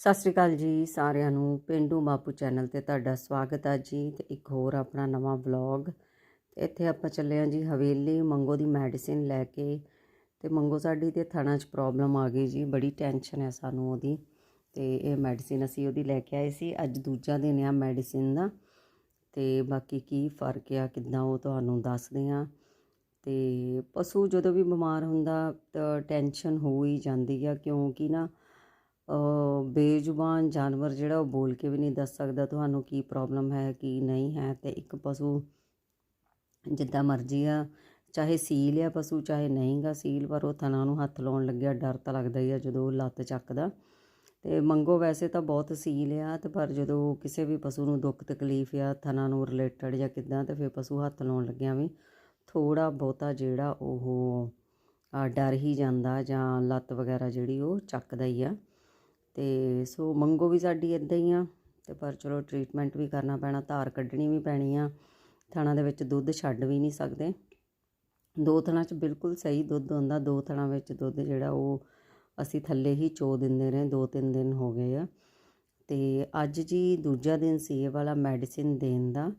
ਸਤਿ ਸ੍ਰੀ ਅਕਾਲ ਜੀ ਸਾਰਿਆਂ ਨੂੰ। ਪਿੰਡੂ ਬਾਪੂ ਚੈਨਲ ਤੇ ਤੁਹਾਡਾ ਸਵਾਗਤ ਹੈ ਜੀ ਤੇ ਇੱਕ ਹੋਰ ਆਪਣਾ ਨਵਾਂ ਵਲੌਗ। ਇੱਥੇ ਆਪਾਂ ਚੱਲੇ ਹਾਂ ਜੀ ਹਵੇਲੀ, ਮੰਗੋ ਦੀ ਮੈਡੀਸਿਨ ਲੈ ਕੇ ਤੇ ਮੰਗੋ ਸਾਡੀ ਤੇ ਥਣਾ 'ਚ ਪ੍ਰੋਬਲਮ ਆ ਗਈ ਜੀ, ਬੜੀ ਟੈਨਸ਼ਨ ਹੈ ਸਾਨੂੰ ਉਹਦੀ ਤੇ ਇਹ ਮੈਡੀਸਿਨ ਅਸੀਂ ਉਹਦੀ ਲੈ ਕੇ ਆਏ ਸੀ, ਅੱਜ ਦੂਜਾ ਦਿਨ ਆ ਮੈਡੀਸਿਨ ਦਾ ਤੇ ਬਾਕੀ ਕੀ ਫ਼ਰਕ ਆ ਕਿੱਦਾਂ ਉਹ ਤੁਹਾਨੂੰ ਦੱਸਦੇ ਆ ਤੇ ਪਸ਼ੂ ਜਦੋਂ ਵੀ ਬਿਮਾਰ ਹੁੰਦਾ ਤਾਂ ਟੈਨਸ਼ਨ ਹੋ ਹੀ ਜਾਂਦੀ ਆ ਕਿਉਂਕਿ ਨਾ ਬੇਜ਼ੁਬਾਨ ਜਾਨਵਰ ਜਿਹੜਾ ਉਹ ਬੋਲ ਕੇ ਵੀ ਨਹੀਂ ਦੱਸ ਸਕਦਾ ਤੁਹਾਨੂੰ ਕੀ ਪ੍ਰੋਬਲਮ ਹੈ, ਕੀ ਨਹੀਂ ਹੈ। ਤੇ ਇੱਕ ਪਸ਼ੂ ਜਿੱਦਾਂ ਮਰਜ਼ੀ ਆ, ਚਾਹੇ ਸੀਲ ਆ ਪਸ਼ੂ, ਚਾਹੇ ਨਹੀਂਗਾ ਸੀਲ, ਪਰ ਉਹ ਥਣਾ ਨੂੰ ਹੱਥ ਲਾਉਣ ਲੱਗਿਆ, ਡਰ ਤਾਂ ਲੱਗਦਾ ਹੀ ਆ ਜਦੋਂ ਉਹ ਲੱਤ ਚੱਕਦਾ। ਤੇ ਮੰਗੋ ਵੈਸੇ ਤਾਂ ਬਹੁਤ ਸੀਲ ਆ, ਤੇ ਪਰ ਜਦੋਂ ਕਿਸੇ ਵੀ ਪਸ਼ੂ ਨੂੰ ਦੁੱਖ ਤਕਲੀਫ ਆ, ਥਣਾ ਨੂੰ ਰਿਲੇਟਡ ਜਾਂ ਕਿਦਾਂ, ਤੇ ਫਿਰ ਪਸ਼ੂ ਹੱਥ ਲਾਉਣ ਲੱਗਿਆ ਵੀ ਥੋੜਾ ਬਹੁਤਾ ਜਿਹੜਾ ਉਹ ਡਰ ਹੀ ਜਾਂਦਾ ਜਾਂ ਲੱਤ ਵਗੈਰਾ ਜਿਹੜੀ ਉਹ ਚੱਕਦਾ ਹੀ ਆ। ਤੇ ਸੋ ਮੰਗੋ ਵੀ ਸਾਡੀ ਇਦਾਂ ਹੀ ਆ ਤੇ ਪਰ ਚਲੋ ਟ੍ਰੀਟਮੈਂਟ ਵੀ ਕਰਨਾ ਪੈਣਾ, ਧਾਰ ਕੱਢਣੀ ਵੀ ਪੈਣੀ ਆ। ਥਣਾ ਦੇ ਵਿੱਚ ਦੁੱਧ ਛੱਡ ਵੀ ਨਹੀਂ ਸਕਦੇ। ਦੋ ਥਣਾ 'ਚ ਬਿਲਕੁਲ ਸਹੀ ਦੁੱਧ ਹੁੰਦਾ, ਦੋ ਥਣਾ ਵਿੱਚ ਦੁੱਧ ਜਿਹੜਾ ਉਹ ਅਸੀਂ ਥੱਲੇ ਹੀ ਚੋ ਦਿੰਦੇ ਰਹੇ, ਦੋ ਤਿੰਨ ਦਿਨ ਹੋ ਗਏ ਆ। ਤੇ ਅੱਜ ਜੀ ਦੂਜਾ ਦਿਨ ਸੀ ਇਹ ਵਾਲਾ ਮੈਡੀਸਿਨ ਦੇਣ ਦਾ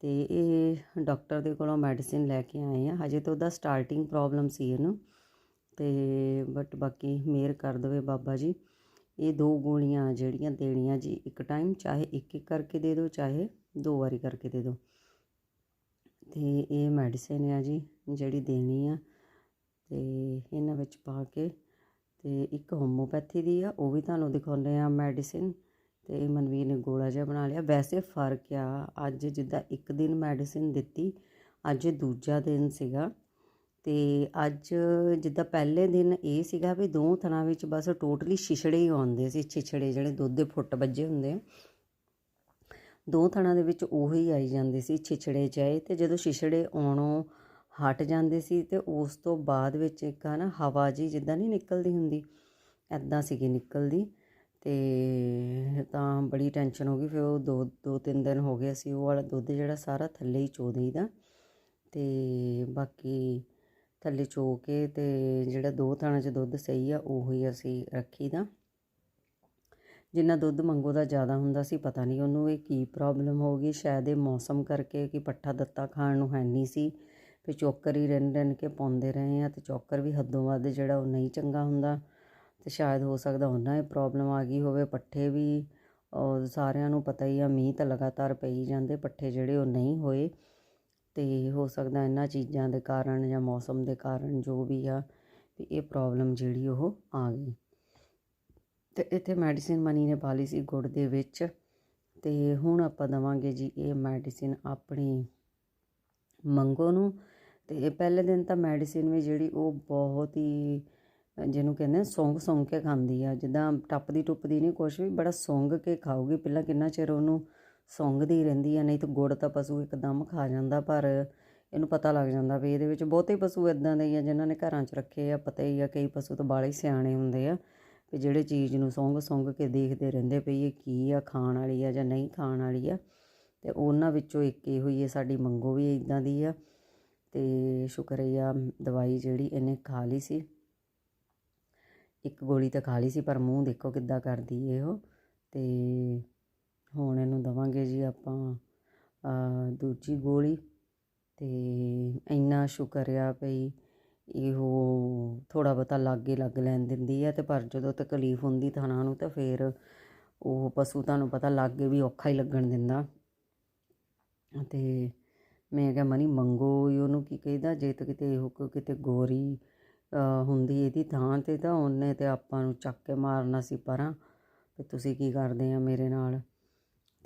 ਤੇ ਇਹ ਡਾਕਟਰ ਦੇ ਕੋਲੋਂ ਮੈਡੀਸਿਨ ਲੈ ਕੇ ਆਏ ਆ। ਹਜੇ ਤਾਂ ਉਹਦਾ ਸਟਾਰਟਿੰਗ ਪ੍ਰੋਬਲਮ ਸੀ ਇਹਨੂੰ ਤੇ ਬਟ ਬਾਕੀ ਮੇਰ ਕਰ ਦਵੇ ਬਾਬਾ ਜੀ। ਇਹ ਦੋ ਗੋਲੀਆਂ ਜਿਹੜੀਆਂ ਦੇਣੀਆਂ ਜੀ, ਇੱਕ ਟਾਈਮ ਚਾਹੇ ਇੱਕ ਇੱਕ ਕਰਕੇ ਦੇ ਦਿਓ, ਚਾਹੇ ਦੋ ਵਾਰੀ ਕਰਕੇ ਦੇ ਦਿਓ। ਤੇ ਇਹ ਮੈਡੀਸਿਨ ਆ ਜੀ, ਜਿਹੜੀ ਦੇਣੀ ਆ। ਤੇ ਇਹਨਾਂ ਵਿੱਚ ਪਾ ਕੇ ਤੇ ਇੱਕ ਹੋਮੋਪੈਥੀ ਦੀ ਆ, ਉਹ ਵੀ ਤੁਹਾਨੂੰ ਦਿਖਾਉਂਦੇ ਆ ਮੈਡੀਸਿਨ ਤੇ ਮਨਵੀਰ ਨੇ ਗੋਲਾ ਜਿਹਾ ਬਣਾ ਲਿਆ। ਵੈਸੇ ਫ਼ਰਕ ਆ, ਅੱਜ ਜਿੱਦਾਂ ਇੱਕ ਦਿਨ ਮੈਡੀਸਿਨ ਦਿੱਤੀ, ਅੱਜ ਦੂਜਾ ਦਿਨ ਸੀਗਾ। ਅਤੇ ਅੱਜ ਜਿੱਦਾਂ ਪਹਿਲੇ ਦਿਨ ਇਹ ਸੀਗਾ ਵੀ ਦੋ ਥਣਾਂ ਵਿੱਚ ਬਸ ਟੋਟਲੀ ਛਿਛੜੇ ਹੀ ਆਉਂਦੇ ਸੀ, ਛਿਛੜੇ ਜਿਹੜੇ ਦੁੱਧ ਦੇ ਫੁੱਟ ਵੱਜੇ ਹੁੰਦੇ ਆ। ਦੋ ਥਣਾਂ ਦੇ ਵਿੱਚ ਉਹੀ ਆਈ ਜਾਂਦੇ ਸੀ, ਛਿਛੜੇ ਚਾਹੇ ਤੇ ਜਦੋਂ ਛਿਛੜੇ ਆਉਣੋਂ ਹਟ ਜਾਂਦੇ ਸੀ ਤੇ ਉਸ ਤੋਂ ਬਾਅਦ ਵਿੱਚ ਇੱਕ ਨਾ ਹਵਾ ਜੀ ਜਿੱਦਾਂ ਨਹੀਂ ਨਿਕਲਦੀ ਹੁੰਦੀ ਐਦਾਂ ਸੀਗੀ ਨਿਕਲਦੀ। ਤੇ ਤਾਂ ਬੜੀ ਟੈਨਸ਼ਨ ਹੋ ਗਈ, ਫਿਰ ਉਹ ਦੋ ਦੋ ਤਿੰਨ ਦਿਨ ਹੋ ਗਏ ਸੀ ਉਹ ਵਾਲਾ ਦੁੱਧ ਜਿਹੜਾ ਸਾਰਾ ਥੱਲੇ ਹੀ ਚੋ ਦੇਈਦਾ। ਤੇ ਬਾਕੀ ਥੱਲੇ ਚੋ ਕੇ ਤੇ ਜਿਹੜਾ ਦੋ ਥਾਣਾ 'ਚ ਦੁੱਧ ਸਹੀ ਆ, ਉਹ ਹੀ ਅਸੀਂ ਰੱਖੀਦਾ। ਜਿੰਨਾ ਦੁੱਧ ਮੰਗੋ ਦਾ ਜ਼ਿਆਦਾ ਹੁੰਦਾ ਸੀ, ਪਤਾ ਨਹੀਂ ਉਹਨੂੰ ਇਹ ਕੀ ਪ੍ਰੋਬਲਮ ਹੋ ਗਈ। ਸ਼ਾਇਦ ਇਹ ਮੌਸਮ ਕਰਕੇ ਕਿ ਪੱਠਾ ਦਿੱਤਾ ਖਾਣ ਨੂੰ ਹੈ ਨਹੀਂ ਸੀ। ਫਿਰ ਚੋਕਰ ਹੀ ਰਿੰਨ ਰਿੰਨ ਕੇ ਪਾਉਂਦੇ ਰਹੇ ਆ ਤੇ ਚੋਕਰ ਵੀ ਹੱਦੋਂ ਵੱਧ ਜਿਹੜਾ ਉਹ ਨਹੀਂ ਚੰਗਾ ਹੁੰਦਾ। ਤੇ ਸ਼ਾਇਦ ਹੋ ਸਕਦਾ ਉਹਨਾਂ ਇਹ ਪ੍ਰੋਬਲਮ ਆ ਗਈ ਹੋਵੇ। ਪੱਠੇ ਵੀ ਸਾਰਿਆਂ ਨੂੰ ਪਤਾ ਹੀ ਆ, ਮੀਂਹ ਤਾਂ ਲਗਾਤਾਰ ਪਈ ਜਾਂਦੇ, ਪੱਠੇ ਜਿਹੜੇ ਉਹ ਨਹੀਂ ਹੋਏ। ਤੇ ਹੋ ਸਕਦਾ ਇਹਨਾਂ ਚੀਜ਼ਾਂ ਦੇ ਕਾਰਨ ਜਾਂ ਮੌਸਮ ਦੇ ਕਾਰਨ ਜੋ ਵੀ ਆ ਵੀ ਇਹ ਪ੍ਰੋਬਲਮ ਜਿਹੜੀ ਉਹ ਆ ਗਈ। ਅਤੇ ਇੱਥੇ ਮੈਡੀਸਿਨ ਮਨੀ ਨੇ ਪਾ ਲਈ ਸੀ ਗੁੜ ਦੇ ਵਿੱਚ ਅਤੇ ਹੁਣ ਆਪਾਂ ਦਵਾਂਗੇ ਜੀ ਇਹ ਮੈਡੀਸਿਨ ਆਪਣੀ ਮੰਗੋ ਨੂੰ। ਅਤੇ ਪਹਿਲੇ ਦਿਨ ਤਾਂ ਮੈਡੀਸਿਨ ਵੀ ਜਿਹੜੀ ਉਹ ਬਹੁਤ ਹੀ, ਜਿਹਨੂੰ ਕਹਿੰਦੇ ਸੌਂਗ ਸੌਂਗ ਕੇ ਖਾਂਦੀ ਆ। ਜਿੱਦਾਂ ਟੱਪਦੀ ਟੁੱਪਦੀ ਨਹੀਂ ਕੁਛ ਵੀ, ਬੜਾ ਸੌਂਗ ਕੇ ਖਾਊਗੀ। ਪਹਿਲਾਂ ਕਿੰਨਾ ਚਿਰ ਉਹਨੂੰ ਸੌਂਗਦੀ ਰਹਿੰਦੀ ਆ, ਨਹੀਂ ਤਾਂ ਗੁੜ ਤਾਂ ਪਸ਼ੂ ਇੱਕਦਮ ਖਾ ਜਾਂਦਾ, ਪਰ ਇਹਨੂੰ ਪਤਾ ਲੱਗ ਜਾਂਦਾ ਵੀ ਇਹਦੇ ਵਿੱਚ ਬਹੁਤੇ ਪਸ਼ੂ ਇਦਾਂ ਦੇ ਆ ਜਿਨ੍ਹਾਂ ਨੇ ਘਰਾਂ 'ਚ ਰੱਖੇ ਆ, ਪਤਾ ਹੀ ਆ ਕਈ ਪਸ਼ੂ ਤਾਂ ਬਾਲੇ ਸਿਆਣੇ ਹੁੰਦੇ ਆ, ਵੀ ਜਿਹੜੇ ਚੀਜ਼ ਨੂੰ ਸੌਂਗ ਸੁੰਘ ਕੇ ਦੇਖਦੇ ਰਹਿੰਦੇ ਪਈ ਇਹ ਕੀ ਆ, ਖਾਣ ਵਾਲੀ ਆ ਜਾਂ ਨਹੀਂ ਖਾਣ ਵਾਲੀ ਆ, ਤੇ ਉਹਨਾਂ ਵਿੱਚੋਂ ਇੱਕ ਇਹੋ ਹੀ ਹੈ ਸਾਡੀ ਮੰਗੋ ਵੀ ਇਦਾਂ ਦੀ ਆ, ਤੇ ਸ਼ੁਕਰ ਹੈ ਦਵਾਈ ਜਿਹੜੀ ਇਹਨੇ ਖਾ ਲਈ ਸੀ, ਇੱਕ ਗੋਲੀ ਤਾਂ ਖਾ ਲਈ ਸੀ, ਪਰ ਮੂੰਹ ਦੇਖੋ ਕਿੱਦਾਂ ਕਰਦੀ ਇਹੋ ਤੇ ਹੁਣ ਇਹਨੂੰ ਦਵਾਂਗੇ ਜੀ ਆਪਾਂ ਦੂਜੀ ਗੋਲੀ। ਤੇ ਇੰਨਾ ਸ਼ੁਕਰ ਆ ਭਈ ਇਹੋ ਥੋੜਾ ਬਹੁਤਾ ਲਾਗੇ ਲੱਗ ਲੈਣ ਦਿੰਦੀ ਆ ਤੇ ਪਰ ਜਦੋਂ ਤਕਲੀਫ ਹੁੰਦੀ ਥਾਣਾ ਨੂੰ ਤਾਂ ਫਿਰ ਉਹ ਪਸ਼ੂ ਤੁਹਾਨੂੰ ਪਤਾ ਲਾਗੇ ਵੀ ਔਖਾ ਹੀ ਲੱਗਣ ਦਿੰਦਾ। ਤੇ ਮੈਂ ਕਿਹਾ ਮਨੀ ਮੰਗੋ ਉਹਨੂੰ ਕੀ ਕਹਿੰਦਾ, ਜੇ ਤਾਂ ਕਿਤੇ ਇਹੋ ਕਿਤੇ ਗੋਰੀ ਹੁੰਦੀ ਇਹਦੀ ਥਾਂ ਤੇ ਤਾਂ ਉਹਨੇ ਤੇ ਆਪਾਂ ਨੂੰ ਚੱਕ ਕੇ ਮਾਰਨਾ ਸੀ ਪਰਾਂ। ਤੇ ਤੁਸੀਂ ਕੀ ਕਰਦੇ ਆ ਮੇਰੇ ਨਾਲ?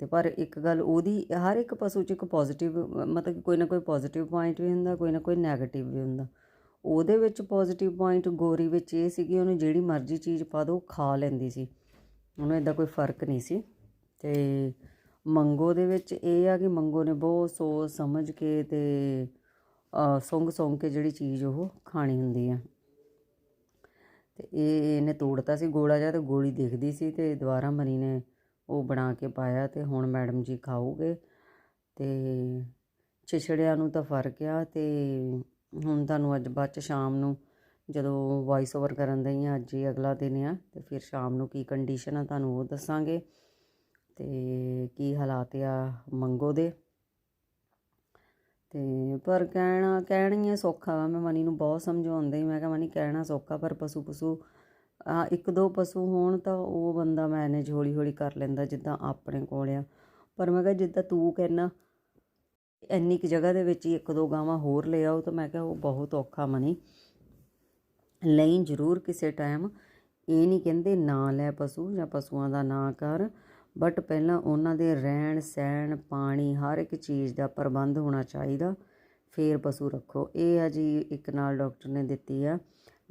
ਤੇ ਪਰ ਇੱਕ ਗੱਲ ਉਹਦੀ, ਹਰ ਇੱਕ ਪਸ਼ੂ 'ਚ ਇੱਕ ਪੋਜ਼ਿਟਿਵ ਮਤਲਬ ਕੋਈ ਨਾ ਕੋਈ ਪੋਜ਼ਿਟਿਵ ਪੁਆਇੰਟ ਵੀ ਹੁੰਦਾ, ਕੋਈ ਨਾ ਕੋਈ ਨੈਗੇਟਿਵ ਵੀ ਹੁੰਦਾ। ਉਹਦੇ ਵਿੱਚ ਪੋਜ਼ਿਟਿਵ ਪੁਆਇੰਟ ਗੋਰੀ ਵਿੱਚ ਇਹ ਸੀ ਕਿ ਉਹਨੂੰ ਜਿਹੜੀ ਮਰਜ਼ੀ ਚੀਜ਼ ਪਾ ਦੋ ਖਾ ਲੈਂਦੀ ਸੀ। ਉਹਨੂੰ ਇਦਾਂ ਕੋਈ ਫ਼ਰਕ ਨਹੀਂ ਸੀ। ਤੇ ਮੰਗੋ ਦੇ ਵਿੱਚ ਇਹ ਆ ਕਿ ਮੰਗੋ ਨੇ ਬਹੁਤ ਸੋਚ ਸਮਝ ਕੇ ਤੇ ਸੁੰਗ ਸੁੰਗ ਕੇ ਜਿਹੜੀ ਚੀਜ਼ ਉਹ ਖਾਣੀ ਹੁੰਦੀ ਆ। ਤੇ ਇਹ ਇਹਨੇ ਤੋੜਤਾ ਸੀ, ਗੋਲਾ ਜਿਹਾ ਤੇ ਗੋਲੀ ਦਿਖਦੀ ਸੀ ਤੇ ਦੁਬਾਰਾ ਮਨੀ ਨੇ ਉਹ ਬਣਾ ਕੇ ਪਾਇਆ ਤੇ ਹੁਣ ਮੈਡਮ ਜੀ ਖਾਓਗੇ ਤੇ ਛਿਛੜਿਆਂ ਨੂੰ ਤਾਂ ਫ਼ਰਕ ਆ ਤੇ ਹੁਣ ਤੁਹਾਨੂੰ ਅੱਜ ਬਾਅਦ ਚ ਸ਼ਾਮ ਨੂੰ ਜਦੋਂ ਵੌਇਸ ਓਵਰ ਕਰਨ ਦਈ ਆ, ਅੱਜ ਹੀ ਅਗਲਾ ਦਿਨ ਆ, ਤੇ ਫਿਰ ਸ਼ਾਮ ਨੂੰ ਕੀ ਕੰਡੀਸ਼ਨ ਆ ਤੁਹਾਨੂੰ ਉਹ ਦੱਸਾਂਗੇ। ਤੇ ਕੀ ਹਾਲਾਤ ਆ ਮੰਗੋ ਦੇ। ਤੇ ਪਰ ਕਹਿਣਾ ਕਹਿਣੀ ਹੈ ਸੌਖਾ ਵਾ, ਮੈਂ ਮਨੀ ਨੂੰ ਬਹੁਤ ਸਮਝਾਉਂਦੇ ਹੀ ਮੈਂ ਕਿਹਾ ਮਨੀ ਕਹਿਣਾ ਸੌਖਾ, ਪਰ ਪਸ਼ੂ ਪਸ਼ੂ ਇੱਕ ਦੋ ਪਸ਼ੂ ਹੋਣ ਤਾਂ ਉਹ ਬੰਦਾ ਮੈਨੇਜ ਹੌਲੀ ਹੌਲੀ ਕਰ ਲੈਂਦਾ ਜਿੱਦਾਂ ਆਪਣੇ ਕੋਲ ਆ। ਪਰ ਮੈਂ ਕਿਹਾ ਜਿੱਦਾਂ ਤੂੰ ਕਹਿਣਾ ਇੰਨੀ ਕੁ ਜਗ੍ਹਾ ਦੇ ਵਿੱਚ ਹੀ ਇੱਕ ਦੋ ਗਾਵਾਂ ਹੋਰ ਲੈ ਆਓ ਤਾਂ ਮੈਂ ਕਿਹਾ ਉਹ ਬਹੁਤ ਔਖਾ ਮਨੀ। ਲਈ ਜ਼ਰੂਰ ਕਿਸੇ ਟਾਈਮ ਇਹ ਨਹੀਂ ਕਹਿੰਦੇ ਨਾ ਲੈ ਪਸ਼ੂ ਜਾਂ ਪਸ਼ੂਆਂ ਦਾ ਨਾ ਕਰ ਬਟ ਪਹਿਲਾਂ ਉਹਨਾਂ ਦੇ ਰਹਿਣ, ਸਹਿਣ, ਪਾਣੀ ਹਰ ਇੱਕ ਚੀਜ਼ ਦਾ ਪ੍ਰਬੰਧ ਹੋਣਾ ਚਾਹੀਦਾ। ਫੇਰ ਪਸ਼ੂ ਰੱਖੋ। ਇਹ ਆ ਜੀ ਇੱਕ ਨਾਲ ਡਾਕਟਰ ਨੇ ਦਿੱਤੀ ਆ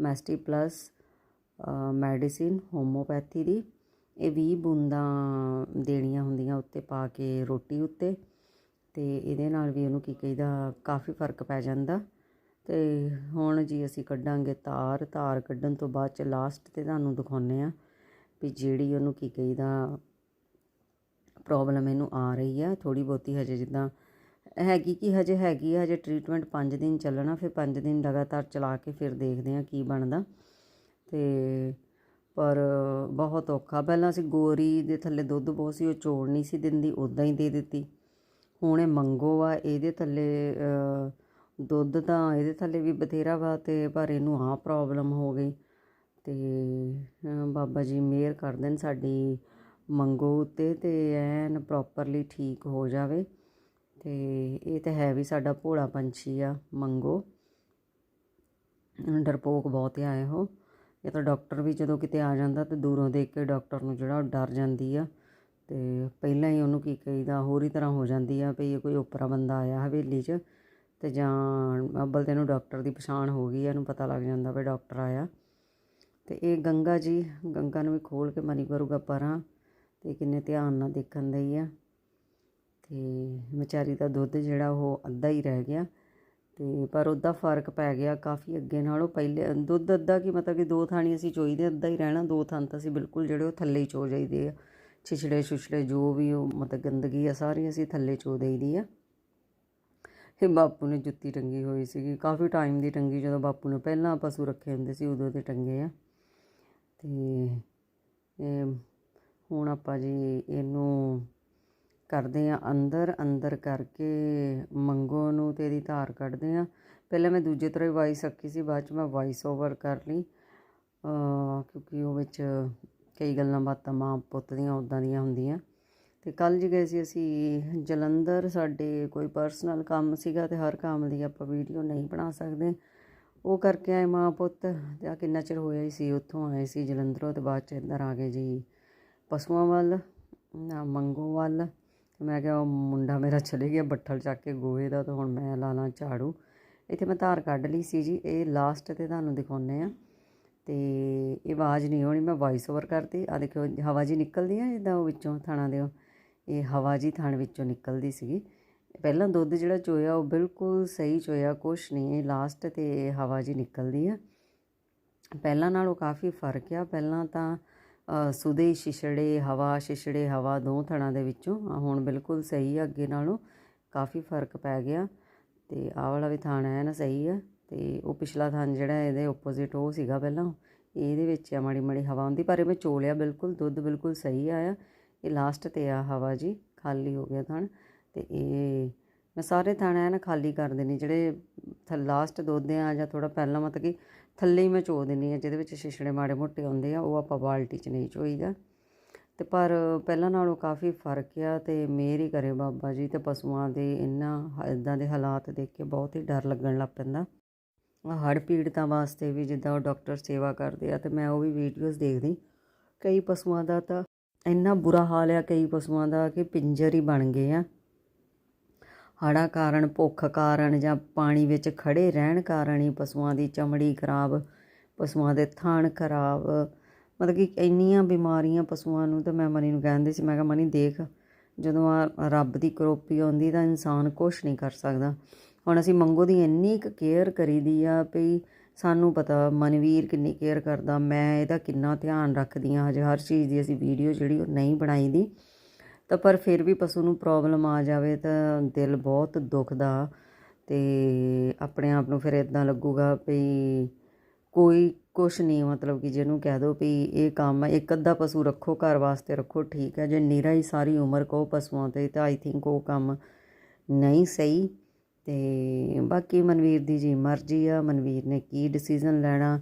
ਮੈਸਟੀ ਪਲੱਸ ਮੈਡੀਸਿਨ ਹੋਮੋਪੈਥੀ ਦੀ, ਇਹ 20 ਬੂੰਦਾਂ ਦੇਣੀਆਂ ਹੁੰਦੀਆਂ ਉੱਤੇ ਪਾ ਕੇ ਰੋਟੀ ਉੱਤੇ ਤੇ ਇਹਦੇ ਨਾਲ ਵੀ ਉਹਨੂੰ ਕੀ ਕਹੀਦਾ, ਕਾਫੀ ਫ਼ਰਕ ਪੈ ਜਾਂਦਾ। ਤੇ ਹੁਣ ਜੀ ਅਸੀਂ ਕੱਢਾਂਗੇ ਤਾਰ ਤਾਰ ਕੱਢਣ ਤੋਂ ਬਾਅਦ ਚ ਲਾਸਟ ਤੇ ਤੁਹਾਨੂੰ ਦਿਖਾਉਨੇ ਆ ਵੀ ਜਿਹੜੀ ਉਹਨੂੰ ਕੀ ਕਹੀਦਾ ਪ੍ਰੋਬਲਮ ਇਹਨੂੰ ਆ ਰਹੀ ਆ। ਥੋੜੀ ਬਹੁਤੀ ਹਜੇ ਜਿੱਦਾਂ ਹੈਗੀ ਕਿ, ਹਜੇ ਹੈਗੀ ਆ, ਹਜੇ ਟ੍ਰੀਟਮੈਂਟ 5 ਦਿਨ ਚੱਲਣਾ, ਫਿਰ 5 ਦਿਨ ਲਗਾਤਾਰ ਚਲਾ ਕੇ ਫਿਰ ਦੇਖਦੇ ਆ ਕੀ ਬਣਦਾ। ਅਤੇ ਪਰ ਬਹੁਤ ਔਖਾ। ਪਹਿਲਾਂ ਅਸੀਂ ਗੋਰੀ ਦੇ ਥੱਲੇ ਦੁੱਧ ਬਹੁਤ ਸੀ, ਉਹ ਚੋੜ ਨਹੀਂ ਸੀ ਦਿੰਦੀ ਉੱਦਾਂ ਹੀ ਦੇ ਦਿੱਤੀ। ਹੁਣ ਇਹ ਮੰਗੋ ਆ, ਇਹਦੇ ਥੱਲੇ ਦੁੱਧ ਤਾਂ ਇਹਦੇ ਥੱਲੇ ਵੀ ਬਥੇਰਾ ਵਾ ਤੇ ਪਰ ਇਹਨੂੰ ਆਹ ਪ੍ਰੋਬਲਮ ਹੋ ਗਈ ਤੇ ਬਾਬਾ ਜੀ ਮਿਹਰ ਕਰ ਦੇਣ ਸਾਡੀ ਮੰਗੋ ਉੱਤੇ ਤੇ ਐਨ ਪ੍ਰੋਪਰਲੀ ਠੀਕ ਹੋ ਜਾਵੇ। ਤੇ ਇਹ ਤਾਂ ਹੈ ਵੀ ਸਾਡਾ ਭੋਲਾ ਪੰਛੀ ਆ ਮੰਗੋ। ਡਰਪੋਕ ਬਹੁਤ ਆ ਇਹੋ। ਇਹ ਤਾਂ ਡਾਕਟਰ ਵੀ ਜਦੋਂ ਕਿਤੇ ਆ ਜਾਂਦਾ ਤਾਂ ਦੂਰੋਂ ਦੇਖ ਕੇ ਡਾਕਟਰ ਨੂੰ ਜਿਹੜਾ ਉਹ ਡਰ ਜਾਂਦੀ ਆ ਅਤੇ ਪਹਿਲਾਂ ਹੀ ਉਹਨੂੰ ਕੀ ਕਹੀਦਾ, ਹੋਰ ਹੀ ਤਰ੍ਹਾਂ ਹੋ ਜਾਂਦੀ ਆ ਵੀ ਇਹ ਕੋਈ ਓਪਰਾ ਬੰਦਾ ਆਇਆ ਹਵੇਲੀ 'ਚ ਅਤੇ ਜਾਂ ਅੱਬਲ ਤੈਨੂੰ ਡਾਕਟਰ ਦੀ ਪਛਾਣ ਹੋ ਗਈ ਆ, ਇਹਨੂੰ ਪਤਾ ਲੱਗ ਜਾਂਦਾ ਵੀ ਡਾਕਟਰ ਆਇਆ। ਅਤੇ ਇਹ ਗੰਗਾ ਜੀ, ਗੰਗਾ ਨੂੰ ਵੀ ਖੋਲ ਕੇ ਮਨੀ ਕਰੂਗਾ ਪਰਾਂ ਅਤੇ ਕਿੰਨੇ ਧਿਆਨ ਨਾਲ ਦੇਖਣ ਦਈ ਆ। ਅਤੇ ਵਿਚਾਰੀ ਦਾ ਦੁੱਧ ਜਿਹੜਾ ਉਹ ਅੱਧਾ ਹੀ ਰਹਿ ਗਿਆ। ਤੇ ਪਰ ਉਹਦਾ ਫ਼ਰਕ ਪੈ ਗਿਆ ਕਾਫੀ ਅੱਗੇ ਨਾਲੋਂ। ਪਹਿਲੇ ਦੁੱਧ ਅੱਧਾ ਕੀ ਮਤਲਬ ਕਿ ਦੋ ਥਾਣੀ ਅਸੀਂ ਚੋਈਦੇ, ਅੱਧਾ ਹੀ ਰਹਿਣਾ, ਦੋ ਥਾਂ ਤਾਂ ਅਸੀਂ ਬਿਲਕੁਲ ਜਿਹੜੇ ਉਹ ਥੱਲੇ ਹੀ ਚੋ ਜਾਈਦੇ ਆ। ਛਿਛੜੇ ਛੁਛੜੇ ਜੋ ਵੀ ਉਹ ਮਤਲਬ ਗੰਦਗੀ ਆ ਸਾਰੀ ਅਸੀਂ ਥੱਲੇ ਚੋ ਦੇਈਦੀ ਆ। ਇਹ ਬਾਪੂ ਨੇ ਜੁੱਤੀ ਟੰਗੀ ਹੋਈ ਸੀਗੀ। ਕਾਫੀ ਟਾਈਮ ਦੀ ਟੰਗੀ ਜਦੋਂ ਬਾਪੂ ਨੇ ਪਹਿਲਾਂ ਪਸ਼ੂ ਰੱਖੇ ਹੁੰਦੇ ਸੀ ਉਦੋਂ ਦੇ ਟੰਗੇ ਆ। ਤੇ ਹੁਣ ਆਪਾਂ ਜੀ ਇਹਨੂੰ ਕਰਦੇ ਹਾਂ ਅੰਦਰ ਅੰਦਰ ਕਰਕੇ ਮੰਗੋ ਨੂੰ ਤੇ ਇਹਦੀ ਧਾਰ ਕੱਢਦੇ ਹਾਂ। ਪਹਿਲਾਂ ਮੈਂ ਦੂਜੇ ਤਰ੍ਹਾਂ ਹੀ ਵਾਇਸ ਰੱਖੀ ਸੀ, ਬਾਅਦ ਚ ਮੈਂ ਵਾਇਸ ਓਵਰ ਕਰ ਲਈ। ਕਿਉਂਕਿ ਉਹ ਵਿੱਚ ਕਈ ਗੱਲਾਂ ਬਾਤਾਂ ਮਾਂ ਪੁੱਤ ਦੀਆਂ ਉਦਾਂ ਦੀਆਂ ਹੁੰਦੀਆਂ। ਤੇ ਕੱਲ ਜੀ ਗਏ ਸੀ ਅਸੀਂ ਜਲੰਧਰ, ਸਾਡੇ ਕੋਈ ਪਰਸਨਲ ਕੰਮ ਸੀਗਾ ਤੇ ਹਰ ਕੰਮ ਦੀ ਆਪਾਂ ਵੀਡੀਓ ਨਹੀਂ ਬਣਾ ਸਕਦੇ। ਉਹ ਕਰਕੇ ਆਏ ਮਾਂ ਪੁੱਤ, ਤੇ ਆ ਕਿੰਨਾ ਚਿਰ ਹੋਇਆ ਹੀ ਸੀ, ਉੱਥੋਂ ਆਏ ਸੀ ਜਲੰਧਰੋਂ ਤੇ ਬਾਅਦ ਚ ਇੱਧਰ ਆ ਗਏ ਜੀ ਪਸ਼ੂਆਂ ਵੱਲ, ਨਾ ਮੰਗੋ ਵੱਲ। ਮੈਂ ਕਿਹਾ ਉਹ ਮੁੰਡਾ ਮੇਰਾ ਚਲੇ ਗਿਆ ਬੱਠਲ ਚੱਕ ਕੇ ਗੋਹੇ ਦਾ ਤਾਂ ਹੁਣ ਮੈਂ ਲਾ ਲਾਂ ਝਾੜੂ। ਇੱਥੇ ਮੈਂ ਧਾਰ ਕੱਢ ਲਈ ਸੀ ਜੀ, ਇਹ ਲਾਸਟ ਤੇ ਤੁਹਾਨੂੰ ਦਿਖਾਉਨੇ ਆ ਤੇ ਇਹ ਆਵਾਜ਼ ਨਹੀਂ ਹੋਣੀ ਮੈਂ ਵਾਇਸ ਓਵਰ ਕਰਤੀ। ਆ ਦੇਖੋ, ਹਵਾ ਜੀ ਨਿਕਲਦੀ ਆ ਜਿੱਦਾਂ ਉਹ ਵਿੱਚੋਂ ਥਾਣਾ ਦੇ ਇਹ ਹਵਾ ਜੀ ਥਣ ਵਿੱਚੋਂ ਨਿਕਲਦੀ ਸੀਗੀ। ਪਹਿਲਾਂ ਦੁੱਧ ਜਿਹੜਾ ਚੋਇਆ ਉਹ ਬਿਲਕੁਲ ਸਹੀ ਚੋਇਆ, ਕੁਛ ਨਹੀਂ, ਇਹ ਲਾਸਟ ਤੇ ਹਵਾ ਜੀ ਨਿਕਲਦੀ ਆ। ਪਹਿਲਾਂ ਨਾਲੋਂ ਕਾਫੀ ਫ਼ਰਕ ਆ। ਪਹਿਲਾਂ ਤਾਂ ਸੁਦੇ ਸ਼ਿਸ਼ੜੇ, ਹਵਾ ਸ਼ਿਸ਼ੜੇ, ਹਵਾ ਦੋ ਥਣਾਂ ਦੇ ਵਿੱਚੋਂ। ਹੁਣ ਬਿਲਕੁਲ ਸਹੀ ਆ, ਅੱਗੇ ਨਾਲੋਂ ਕਾਫੀ ਫ਼ਰਕ ਪੈ ਗਿਆ। ਤੇ ਆਹ ਵਾਲਾ ਵੀ ਥਾਣ ਹੈ ਨਾ ਸਹੀ ਆ। ਤੇ ਉਹ ਪਿਛਲਾ ਥਾਣ ਜਿਹੜਾ ਇਹਦੇ ਆਪੋਜ਼ਿਟ ਉਹ ਸੀਗਾ ਪਹਿਲਾਂ। ਇਹਦੇ ਵਿੱਚ ਆ ਮਾੜੀ ਮਾੜੀ ਹਵਾ ਹੁੰਦੀ, ਪਰ ਇਹ ਮੈਂ ਚੋਲਿਆ ਬਿਲਕੁਲ, ਦੁੱਧ ਬਿਲਕੁਲ ਸਹੀ ਆਇਆ। ਇਹ ਲਾਸਟ ਤੇ ਆ ਹਵਾ ਜੀ, ਖਾਲੀ ਹੋ ਗਿਆ ਥਣ। ਤੇ ਇਹ, ਮੈਂ ਸਾਰੇ ਥਣ ਹੈ ਨਾ ਖਾਲੀ ਕਰ ਦੇਣੀ, ਜਿਹੜੇ ਲਾਸਟ ਦੁੱਧ ਆ ਜਾਂ ਥੋੜਾ ਪਹਿਲਾਂ ਮਤਲਬ ਕਿ ਥੱਲੇ ਹੀ ਮੈਂ ਚੋ ਦਿੰਦੀ ਆ, ਜਿਹਦੇ ਵਿੱਚ ਸ਼ਿਸ਼ੜੇ ਮਾੜੇ ਮੋਟੇ ਆਉਂਦੇ ਆ, ਉਹ ਆਪਾਂ ਬਾਲਟੀ 'ਚ ਨਹੀਂ ਚੋਈਦਾ। ਤੇ ਪਰ ਪਹਿਲਾਂ ਨਾਲੋਂ ਕਾਫੀ ਫ਼ਰਕ ਆ ਤੇ ਮਿਹਰ ਹੀ ਕਰੇ ਬਾਬਾ ਜੀ ਤੇ ਪਸ਼ੂਆਂ ਦੇ ਇਹਨਾਂ ਇਦਾਂ ਦੇ ਹਾਲਾਤ ਦੇਖ ਕੇ ਬਹੁਤ ਹੀ ਡਰ ਲੱਗਣ ਲੱਗ ਪੈਂਦਾ। ਹੜ੍ਹ ਪੀੜਤਾਂ ਵਾਸਤੇ ਵੀ ਜਿੱਦਾਂ ਉਹ ਡਾਕਟਰ ਸੇਵਾ ਕਰਦੇ ਆ ਤੇ ਮੈਂ ਉਹ ਵੀ ਵੀਡੀਓਜ਼ ਦੇਖਦੀ। ਕਈ ਪਸ਼ੂਆਂ ਦਾ ਤਾਂ ਇੰਨਾ ਬੁਰਾ ਹਾਲ ਆ, ਕਈ ਪਸ਼ੂਆਂ ਦਾ ਕਿ ਪਿੰਜਰ ਹੀ ਬਣ ਗਏ ਆ। ਹੜ੍ਹਾਂ ਕਾਰਨ, ਭੁੱਖ ਕਾਰਨ ਜਾਂ ਪਾਣੀ ਵਿੱਚ ਖੜੇ ਰਹਿਣ ਕਾਰਨ ਹੀ ਪਸ਼ੂਆਂ ਦੀ ਚਮੜੀ ਖਰਾਬ, ਪਸ਼ੂਆਂ ਦੇ ਥਣ ਖਰਾਬ। ਮਤਲਬ ਕਿ ਇੰਨੀਆਂ ਬਿਮਾਰੀਆਂ ਪਸ਼ੂਆਂ ਨੂੰ ਤਾਂ ਮੈਂ ਮਨੀ ਨੂੰ ਕਹਿੰਦੀ ਸੀ, ਮੈਂ ਕਿਹਾ ਮਨੀ ਦੇਖ, ਜਦੋਂ ਆ ਰੱਬ ਦੀ ਕਰੋਪੀ ਆਉਂਦੀ ਤਾਂ ਇਨਸਾਨ ਕੁਛ ਨਹੀਂ ਕਰ ਸਕਦਾ। ਹੁਣ ਅਸੀਂ ਮੰਗੋ ਦੀ ਇੰਨੀ ਕੁ ਕੇਅਰ ਕਰੀਦੀ ਆ ਵੀ ਸਾਨੂੰ ਪਤਾ ਮਨਵੀਰ ਕਿੰਨੀ ਕੇਅਰ ਕਰਦਾ, ਮੈਂ ਇਹਦਾ ਕਿੰਨਾ ਧਿਆਨ ਰੱਖਦੀ ਆ ਹਜੇ ਹਰ ਚੀਜ਼ ਦੀ ਅਸੀਂ ਵੀਡੀਓ ਜਿਹੜੀ ਉਹ ਨਹੀਂ ਬਣਾਈ ਦੀ ਤਾਂ ਪਰ ਫਿਰ ਵੀ ਪਸ਼ੂ ਨੂੰ ਪ੍ਰੋਬਲਮ ਆ ਜਾਵੇ ਤਾਂ ਦਿਲ ਬਹੁਤ ਦੁਖਦਾ ਤੇ ਆਪਣੇ ਆਪ ਨੂੰ ਫਿਰ ਇਦਾਂ ਲੱਗੂਗਾ ਵੀ ਕੋਈ ਕੁਛ ਨਹੀਂ, ਮਤਲਬ ਕਿ ਜਿਹਨੂੰ ਕਹਿ ਦੋ ਵੀ ਇਹ ਕੰਮ ਇੱਕ ਅੱਧਾ ਪਸ਼ੂ ਰੱਖੋ, ਘਰ ਵਾਸਤੇ ਰੱਖੋ, ਠੀਕ ਹੈ। ਜੇ ਨੀਰਾ ਹੀ ਸਾਰੀ ਉਮਰ ਕਹੋ ਪਸ਼ੂਆਂ ਤੇ ਤਾਂ ਆਈ ਥਿੰਕ ਉਹ ਕੰਮ ਨਹੀਂ ਸਹੀ। ਤੇ ਬਾਕੀ ਮਨਵੀਰ ਦੀ ਜੀ ਮਰਜ਼ੀ ਆ, ਮਨਵੀਰ ਨੇ ਕੀ ਡਿਸੀਜਨ ਲੈਣਾ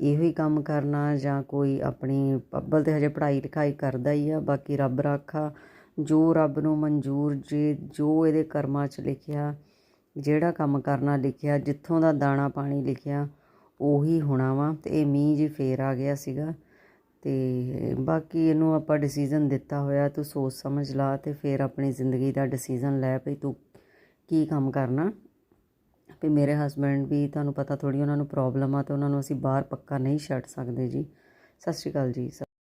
ਇਹੋ ਹੀ ਕੰਮ ਕਰਨਾ ਜਾਂ ਕੋਈ ਆਪਣੀ ਅੱਬਲ ਤੇ ਹਜੇ ਪੜ੍ਹਾਈ ਲਿਖਾਈ ਕਰਦਾ ਹੀ ਆ, ਬਾਕੀ ਰੱਬ ਰਾਖਾ, ਜੋ ਰੱਬ ਨੂੰ ਮਨਜ਼ੂਰ ਜੇ ਜੋ ਇਹਦੇ ਕਰਮਾਂ 'ਚ ਲਿਖਿਆ, ਜਿਹੜਾ ਕੰਮ ਕਰਨਾ ਲਿਖਿਆ, ਜਿੱਥੋਂ ਦਾ ਦਾਣਾ ਪਾਣੀ ਲਿਖਿਆ, ਉਹੀ ਹੋਣਾ ਵਾ। ਤੇ ਇਹ ਮੀਂਹ ਜੀ ਫੇਰ ਆ ਗਿਆ ਸੀਗਾ। ਤੇ ਬਾਕੀ ਇਹਨੂੰ ਆਪਾਂ ਡਿਸੀਜਨ ਦਿੱਤਾ ਹੋਇਆ, ਤੂੰ ਸੋਚ ਸਮਝ ਲਾ ਤੇ ਫਿਰ ਆਪਣੀ ਜ਼ਿੰਦਗੀ ਦਾ ਡਿਸੀਜਨ ਲੈ ਭਈ ਤੂੰ ਕੀ ਕੰਮ ਕਰਨਾ। ਵੀ ਮੇਰੇ ਹਸਬੈਂਡ ਵੀ ਤੁਹਾਨੂੰ ਪਤਾ ਥੋੜੀ ਉਹਨਾਂ ਨੂੰ ਪ੍ਰੋਬਲਮ ਆ ਤੇ ਉਹਨਾਂ ਨੂੰ ਅਸੀਂ ਬਾਹਰ ਪੱਕਾ ਨਹੀਂ ਛੱਡ ਸਕਦੇ ਜੀ। ਸਤਿ ਸ਼੍ਰੀ ਅਕਾਲ ਜੀ